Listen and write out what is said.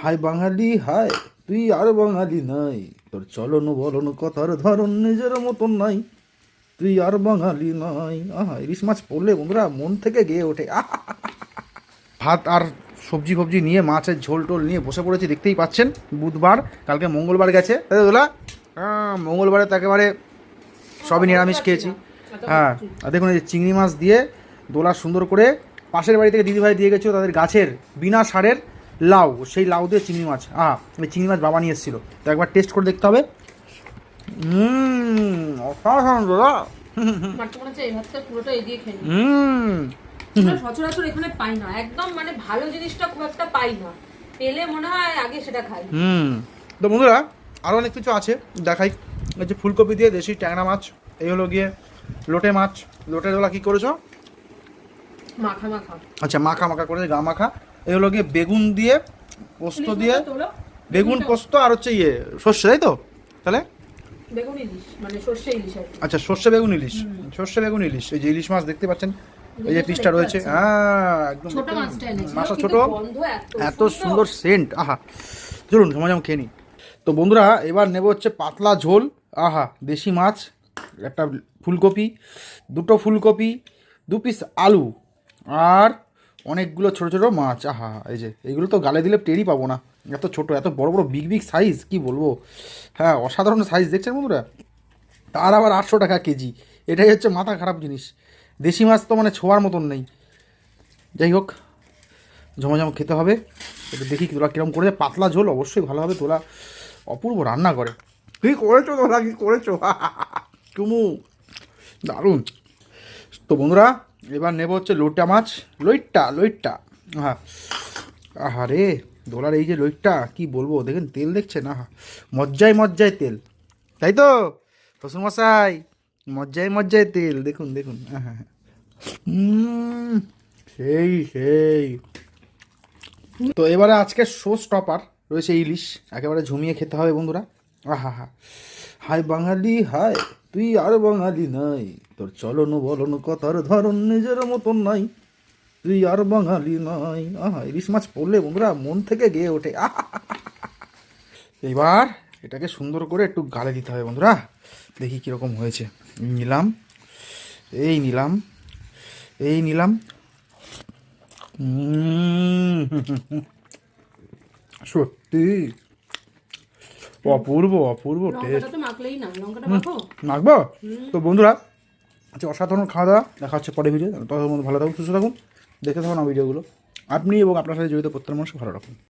High বাঙালি high তুই আর বাঙালি নাই। তোর চলন বলন কথার ধরন নিজের মতন নাই। তুই আর বাঙালি নাই। আহা, ইলিশ মাছ পড়লে বন্ধুরা মন থেকে গেয়ে ওঠে! ভাত আর সবজি ফবজি নিয়ে, মাছের ঝোল টোল নিয়ে বসে পড়েছি, দেখতেই পাচ্ছেন, বুধবার, কালকে মঙ্গলবার গেছে। হ্যাঁ মঙ্গলবারে তো একেবারে সবই নিরামিষ খেয়েছি। হ্যাঁ আর দেখুন এই চিংড়ি মাছ দিয়ে দোলা সুন্দর করে পাশের বাড়ি থেকে দিদিভাই দিয়ে গেছিল তাদের গাছের বিনা সারের লাউ সেই লাউ দিয়ে চিংড়ি মাছ। আহ এই চিংড়ি মাছ বাবা নিয়ে এসেছিল। তো একবার টেস্ট করে দেখতে হবে। অসাধারণ দাদা। সচরাচর এখানে পাই না। একদম মানে ভালো জিনিসটা খুব একটা পাই না। পেলে মনে হয় আগে সেটা খাই। হুম। তো বন্ধুরা আরও অনেক কিছু আছে। দেখাই। যে ফুলকপি দিয়ে দেশি ট্যাংরা মাছ এই হলো গিয়ে লোটে মাছ। লোটের দোলা কী করেছ? মাখা মাখা। আচ্ছা মাখা মাখা করে গা মাখা। এই হলো গিয়ে বেগুন দিয়ে পোস্ত দিয়ে বেগুন পোস্ত আর হচ্ছে ইয়ে সর্ষে তাই তো? তাহলে? মানে। আচ্ছা সর্ষে বেগুন ইলিশ। সর্ষে বেগুন ইলিশ। এই যে ইলিশ মাছ দেখতে পাচ্ছেন এই যে পিসটা রয়েছে। হ্যাঁ একদম মাছটা ছোট। এত সুন্দর। সেন্ট আহা। চলুন সমাজ খেয়ে নিই। তো বন্ধুরা এবার নেব হচ্ছে পাতলা ঝোল। আহা দেশি মাছ একটা ফুলকপি দুটো ফুলকপি দু পিস আলু। আর অনেকগুলো ছোট ছোট মাছ আহা এই যে এইগুলো তো গালে দিলে টেরই পাবো না। এত ছোট এত বড় বড় বিগ বিগ সাইজ কি বলব? হ্যাঁ অসাধারণ সাইজ দেখছেন বন্ধুরা? তার আবার আটশো টাকা কেজি। এটাই হচ্ছে মাথা খারাপ জিনিস। দেশি মাছ তো মানে ছোঁয়ার মতন নেই। যাই হোক ঝমাঝম খেতে হবে। একটু দেখি তোলা কীরকম করেছে। পাতলা ঝোল অবশ্যই ভালো হবে। তোলা অপূর্ব রান্না করে। কী করেছ তোলা কী করেছ? চুমু দারুণ। তো বন্ধুরা এবার নেব হচ্ছে লোটা মাছ। লইট্টা লইট্টা। হ্যাঁ আহা রে, দোলার এই যে লইট্টা, কি বলব? দেখেন, তেল দেখছেন আহা। মজ্জায় মজ্জায় তেল। তাই তো? শ্বশুরমশাই, মজ্জায় মজ্জায় তেল। দেখুন দেখুন হ্যাঁ হ্যাঁ সেই সেই। তো এবারে আজকে শো স্টপার রয়েছে ইলিশ। একেবারে ঝুমিয়ে খেতে হবে বন্ধুরা। আহা হা হাই বাঙালি হাই তুই আর বাঙালি নাই। তোর চলন বলন কথার ধরন নিজের মতন নাই। তুই আর বাঙালি নাই। আহা ইলিশ মাছ পড়লে বন্ধুরা মন থেকে গেয়ে ওঠে। এবার এটাকে সুন্দর করে একটু গালে দিতে হবে বন্ধুরা। দেখি কীরকম হয়েছে। নিলাম। এই নিলাম। এই নিলাম। সত্যি। অপূর্ব অপূর্ব টেস্ট মাখবো? তো বন্ধুরা আচ্ছা অসাধারণ খাওয়া দাওয়া দেখা হচ্ছে পরে ভিডিও ততক্ষণ ভালো থাকুন, সুস্থ থাকুন। দেখে থাকুন আমার ভিডিওগুলো। আপনি এবং আপনার সাথে জড়িত প্রত্যেক মানুষ ভালো রাখুন।